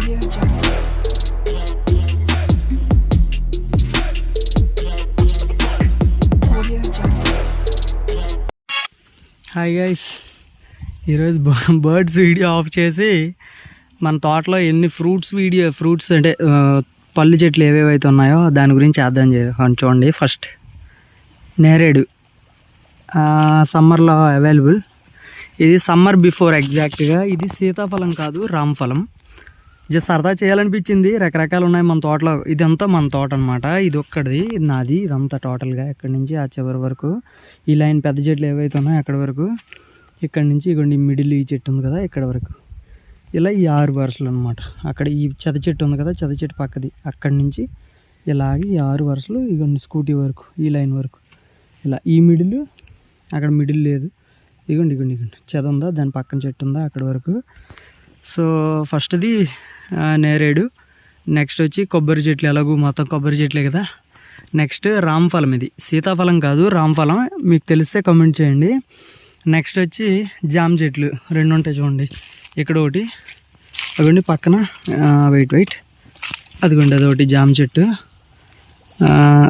Hi guys ఈరోజు birds video of చేసి మన తోటలో ఎన్ని ఫ్రూట్స్ వీడియో ఫ్రూట్స్ అంటే పళ్ళు చెట్లు ఏవేవైతే ఉన్నాయో దాని గురించి అర్థం చేద్దాం చూడండి. ఫస్ట్ నేరేడు. సమ్మర్లో అవైలబుల్ ఇది సమ్మర్ బిఫోర్ ఎగ్జాక్ట్గా ఇది సీతాఫలం కాదు రామ్ఫలం. జస్ట్ సరదా చేయాలనిపించింది. రకరకాలు ఉన్నాయి మన తోటలో. ఇదంతా మన తోట అనమాట ఇది ఒక్కడిది. ఇది నాది. ఇదంతా టోటల్గా ఇక్కడి నుంచి ఆ చివరి వరకు. ఈ లైన్ పెద్ద చెట్లు ఏవైతే ఉన్నాయో అక్కడి వరకు. ఇక్కడ నుంచి ఇగోండి మిడిల్ ఈ చెట్టు ఉంది కదా ఇక్కడ వరకు. ఇలా ఈ ఆరు వరుసలు అనమాట అక్కడ ఈ చెద చెట్టు ఉంది కదా చెద చెట్టు పక్కది. అక్కడి నుంచి ఇలాగే ఈ ఆరు వరుసలు ఇగోండి స్కూటీ వరకు ఈ లైన్ వరకు. ఇలా ఈ మిడిల్ అక్కడ మిడిల్ లేదు. ఇగోండి ఇగోండి ఇగోండి. చెద ఉందా? దాని పక్కన చెట్టు ఉందా? అక్కడి వరకు. సో ఫస్ట్ది నేరేడు. నెక్స్ట్ వచ్చి కొబ్బరి చెట్లు ఎలాగూ మొత్తం కొబ్బరి చెట్లే కదా. నెక్స్ట్ రామ్ఫలం ఇది. సీతాఫలం కాదు రామ్ఫలం. మీకు తెలిస్తే కమెంట్ చేయండి. నెక్స్ట్ వచ్చి జామ చెట్లు రెండు ఉంటాయి చూడండి. ఇక్కడ ఒకటి అదిగోండి పక్కన వెయిట్ వెయిట్ అదిగోండి అదొకటి జామ చెట్టు.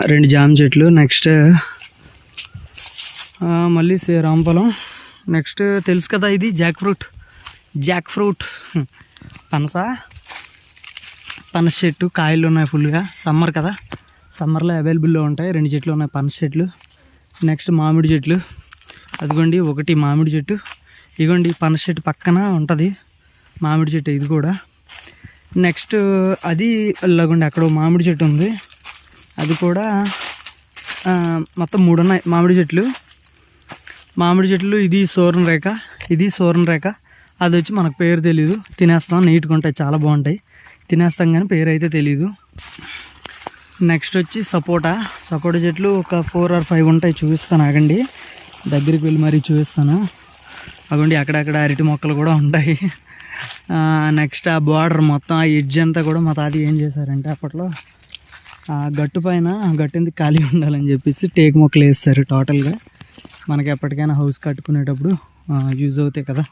రెండు జామ చెట్లు. నెక్స్ట్ మళ్ళీ సే- నెక్స్ట్ తెలుసు కదా ఇది జాక్ ఫ్రూట్ జాక్ ఫ్రూట్ పనస పనస చెట్టు కాయలు ఉన్నాయి ఫుల్గా సమ్మర్ కదా. సమ్మర్లో అవైలబుల్లో ఉంటాయి. రెండు చెట్లు ఉన్నాయి పనస చెట్లు. నెక్స్ట్ మామిడి చెట్లు. అదిగోండి ఒకటి మామిడి చెట్టు. ఇదిగోండి పనస చెట్టు పక్కన ఉంటుంది. మామిడి చెట్టు ఇది కూడా. నెక్స్ట్ అది ఇలాగోండి అక్కడ మామిడి చెట్టు ఉంది. అది కూడా మొత్తం మూడు ఉన్నాయి మామిడి చెట్లు. మామిడి చెట్లు ఇది సోరణ రేఖ. ఇది సోరణ రేఖ. అది వచ్చి మనకు పేరు తెలీదు. తినేస్తాం. నీట్గా ఉంటాయి. చాలా బాగుంటాయి. తినేస్తాం కానీ పేరు అయితే తెలీదు. నెక్స్ట్ వచ్చి సపోటా. సపోటా చెట్లు ఒక ఫోర్ ఆర్ ఫైవ్ ఉంటాయి. చూపిస్తాను ఆగండి. దగ్గరికి వెళ్ళి మరీ చూపిస్తాను. అగండి అక్కడక్కడ అరటి మొక్కలు కూడా ఉంటాయి. నెక్స్ట్ ఆ బార్డర్ మొత్తం ఆ ఎడ్జ్ అంతా కూడా మా తాత ఏం చేశారంటే అప్పట్లో ఆ గట్టు పైన గట్టింది ఖాళీ ఉండాలని చెప్పేసి టేక్ మొక్కలు వేస్తారు టోటల్గా మనకి ఎప్పటికైనా హౌస్ కట్టుకునేటప్పుడు యూజ్ అవుతాయి కదా.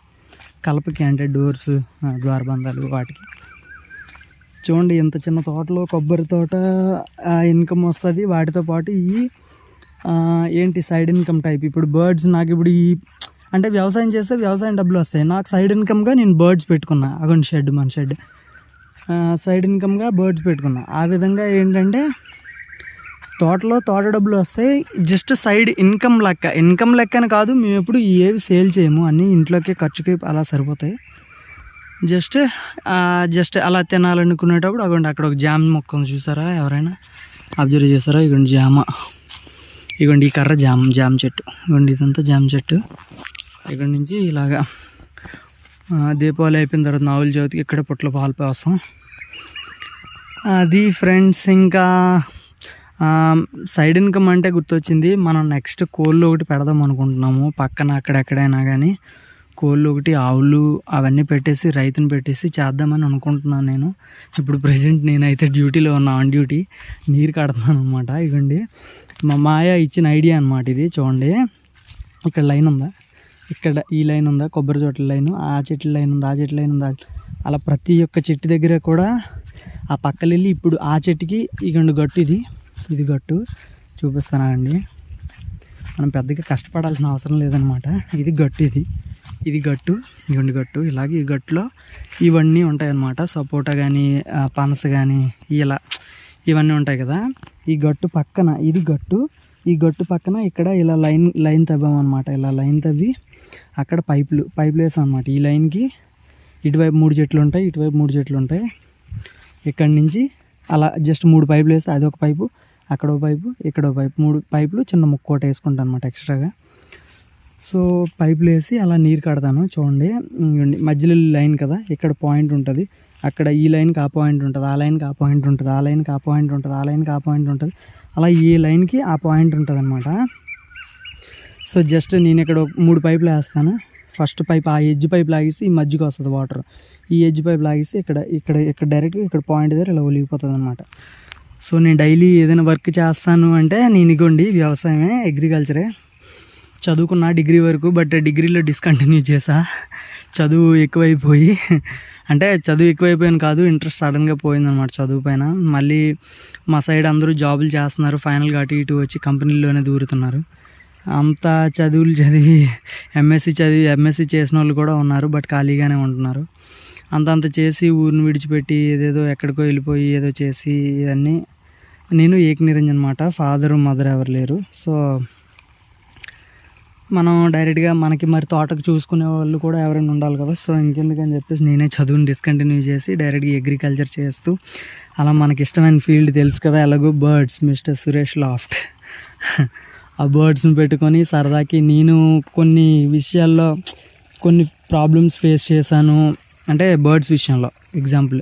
కలపకి అంటే డోర్స్ ద్వారబంధాలు వాటికి. చూడండి ఇంత చిన్న తోటలో కొబ్బరి తోట ఇన్కమ్ వస్తుంది. వాటితో పాటు ఈ ఏంటి సైడ్ ఇన్కమ్ టైప్ ఇప్పుడు బర్డ్స్ నాకు ఇప్పుడు ఈ అంటే వ్యవసాయం చేస్తే వ్యవసాయం డబ్బులు వస్తాయి. నాకు సైడ్ ఇన్కమ్గా నేను బర్డ్స్ పెట్టుకున్నా. అగోండి షెడ్ మన షెడ్ సైడ్ ఇన్కమ్గా బర్డ్స్ పెట్టుకున్నా. ఆ విధంగా ఏంటంటే తోటలో తోట డబ్బులు వస్తాయి జస్ట్ సైడ్ ఇన్కమ్ లెక్క. ఇన్కమ్ లెక్కన కాదు మేము ఎప్పుడు ఏవి సేల్ చేయము. అన్నీ ఇంట్లోకి ఖర్చుకి అలా సరిపోతాయి. జస్ట్ జస్ట్ అలా తినాలనుకునేటప్పుడు అగోండి అక్కడ ఒక జామ మొక్క ఉంది చూసారా ఎవరైనా? అబ్జర్వ్ చేశారా? ఇగోండి జామ. ఇగోండి ఈ కర్ర జామ జామ చెట్టు. ఇగోండి ఇదంతా జామ చెట్టు. ఇక్కడ నుంచి ఇలాగా దీపావళి అయిపోయిన తర్వాత నావుల చవితికి ఇక్కడ పొట్ల పాలు పోస్తాం. అది ఫ్రెండ్స్ ఇంకా సైడ్ ఇన్కమ్ అంటే గుర్తొచ్చింది. మనం నెక్స్ట్ కోళ్ళు ఒకటి పెడదాం అనుకుంటున్నాము. పక్కన అక్కడెక్కడైనా కానీ కోళ్ళు ఒకటి ఆవులు అవన్నీ పెట్టేసి రైతుని పెట్టేసి చేద్దామని అనుకుంటున్నాను నేను. ఇప్పుడు ప్రజెంట్ నేనైతే డ్యూటీలో ఉన్నా ఆన్ డ్యూటీ నీరు కడుతున్నాను అనమాట ఇవ్వండి. మా మాయ ఇచ్చిన ఐడియా అనమాట ఇది. చూడండి. ఇక్కడ లైన్ ఉందా? ఇక్కడ ఈ లైన్ ఉందా? కొబ్బరి చెట్ల లైన్ ఆ చెట్ల లైన్ ఉందా? ఆ చెట్ల లైన్ ఉందా? అలా ప్రతి ఒక్క చెట్టు దగ్గర కూడా ఆ పక్కలు వెళ్ళి ఇప్పుడు ఆ చెట్టుకి ఇగండు గట్టు ఇది. ఇది గట్టు చూపిస్తానండి మనం పెద్దగా కష్టపడాల్సిన అవసరం లేదనమాట ఇది గట్టు ఇది. ఇది గట్టు ఇగండి గట్టు. ఇలాగే ఈ గట్టులో ఇవన్నీ ఉంటాయన్నమాట. సపోటా కానీ పనస కానీ ఇలా ఇవన్నీ ఉంటాయి కదా. ఈ గట్టు పక్కన ఇది గట్టు. ఈ గట్టు పక్కన ఇక్కడ ఇలా లైన్ లైన్ తవ్వామన్నమాట. ఇలా లైన్ తవ్వి అక్కడ పైపులు పైపులు వేసాం అనమాట ఈ లైన్కి ఇటువైపు మూడు చెట్లు ఉంటాయి ఇటువైపు మూడు చెట్లు ఉంటాయి. ఇక్కడి నుంచి అలా జస్ట్ మూడు పైపులు వేస్తే అదొక పైపు అక్కడ పైపు ఇక్కడ పైపు మూడు పైపులు చిన్న ముక్కోట వేసుకుంటాను అనమాట ఎక్స్ట్రాగా. సో పైపులు వేసి అలా నీరు కడతాను చూడండి. మధ్యలో లైన్ కదా ఇక్కడ పాయింట్ ఉంటుంది. అక్కడ ఈ లైన్కి ఆ పాయింట్ ఉంటుంది ఆ లైన్కి ఆ పాయింట్ ఉంటుంది ఆ లైన్కి ఆ పాయింట్ ఉంటుంది ఆ లైన్కి ఆ పాయింట్ ఉంటుంది. అలా ఈ లైన్కి ఆ పాయింట్ ఉంటుంది అనమాట సో జస్ట్ నేను ఇక్కడ మూడు పైపులు వేస్తాను. ఫస్ట్ పైప్ ఆ ఎడ్జ్ పైప్ లాగిస్తే ఈ మధ్యకి వస్తుంది వాటర్. ఈ ఎడ్జ్ పైప్ లాగిస్తే ఇక్కడ ఇక్కడ ఇక్కడ డైరెక్ట్గా ఇక్కడ పాయింట్ దగ్గర ఇలా ఒలిగిపోతుంది అనమాట సో నేను డైలీ ఏదైనా వర్క్ చేస్తాను అంటే నేను ఇగోండి వ్యవసాయమే అగ్రికల్చరే చదువుకున్నా డిగ్రీ వరకు బట్ డిగ్రీలో డిస్కంటిన్యూ చేసా. చదువు ఎక్కువైపోయి అంటే చదువు ఎక్కువైపోయాను కాదు ఇంట్రెస్ట్ సడన్గా పోయిందనమాట చదువు పైన. మళ్ళీ మా సైడ్ అందరూ జాబులు చేస్తున్నారు ఫైనల్గా అటు ఇటు వచ్చి కంపెనీల్లోనే దూరుతున్నారు. అంత చదువులు చదివి ఎంఎస్సి చదివి ఎంఎస్సి చేసిన వాళ్ళు కూడా ఉన్నారు బట్ ఖాళీగానే ఉంటున్నారు. అంతంత చేసి ఊరిని విడిచిపెట్టి ఏదేదో ఎక్కడికో వెళ్ళిపోయి ఏదో చేసి ఇవన్నీ. నేను ఏకనిరంజన్ అనమాట ఫాదరు మదర్ ఎవరు లేరు. సో మనం డైరెక్ట్గా మనకి మరి తోటకు చూసుకునే వాళ్ళు కూడా ఎవరైనా ఉండాలి కదా. సో ఇంకెందుకని చెప్పేసి నేనే చదువుని డిస్కంటిన్యూ చేసి డైరెక్ట్గా అగ్రికల్చర్ చేస్తూ అలా మనకి ఇష్టమైన ఫీల్డ్ తెలుసు కదా ఎలాగో బర్డ్స్ మిస్టర్ సురేష్ లాఫ్ట్ ఆ బర్డ్స్ని పెట్టుకొని సరదాకి నేను కొన్ని విషయాల్లో కొన్ని ప్రాబ్లమ్స్ ఫేస్ చేశాను. అంటే బర్డ్స్ విషయంలో ఎగ్జాంపుల్.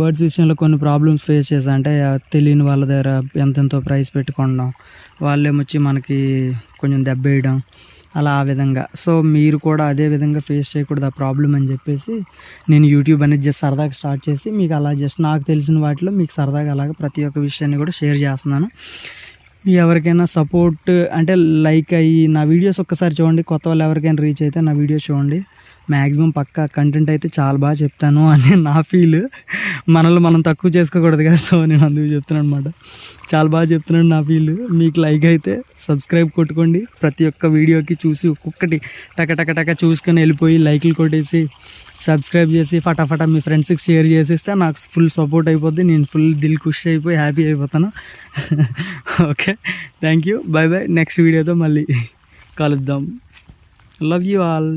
బర్డ్స్ విషయంలో కొన్ని ప్రాబ్లమ్స్ ఫేస్ చేసా అంటే తెలియని వాళ్ళ దగ్గర ఎంతెంతో ప్రైస్ పెట్టుకోవడం వాళ్ళేమొచ్చి మనకి కొంచెం దెబ్బ వేయడం అలా ఆ విధంగా. సో మీరు కూడా అదే విధంగా ఫేస్ చేయకూడదు ఆ ప్రాబ్లం అని చెప్పేసి నేను యూట్యూబ్ అనేది జస్ట్ సరదాగా స్టార్ట్ చేసి మీకు అలా జస్ట్ నాకు తెలిసిన వాటిలో మీకు సరదాగా అలాగా ప్రతి ఒక్క విషయాన్ని కూడా షేర్ చేస్తున్నాను. ఎవరికైనా సపోర్ట్ అంటే లైక్ అయ్యి నా వీడియోస్ ఒక్కసారి చూడండి. కొత్త వాళ్ళు ఎవరికైనా రీచ్ అయితే నా వీడియోస్ చూడండి. మ్యాక్సిమం పక్క కంటెంట్ అయితే చాలా బాగా చెప్తాను అని నా ఫీల్ మనల్ని మనం తక్కువ చేసుకోకూడదు కదా సో నేను అందుకు చెప్తున్నాను అనమాట చాలా బాగా చెప్తున్నాను నా ఫీల్ మీకు లైక్ అయితే సబ్స్క్రైబ్ కొట్టుకోండి. ప్రతి ఒక్క వీడియోకి చూసి ఒక్కొక్కటి టక టక టక చూసుకొని వెళ్ళిపోయి లైక్లు కొట్టేసి సబ్స్క్రైబ్ చేసి ఫటాఫటా మీ ఫ్రెండ్స్కి షేర్ చేసేస్తే నాకు ఫుల్ సపోర్ట్ అయిపోద్ది. నేను ఫుల్ దిల్ ఖుషి అయిపోయి హ్యాపీ అయిపోతాను. Okay thank you bye bye next వీడియోతో మళ్ళీ కలుద్దాం. Love you all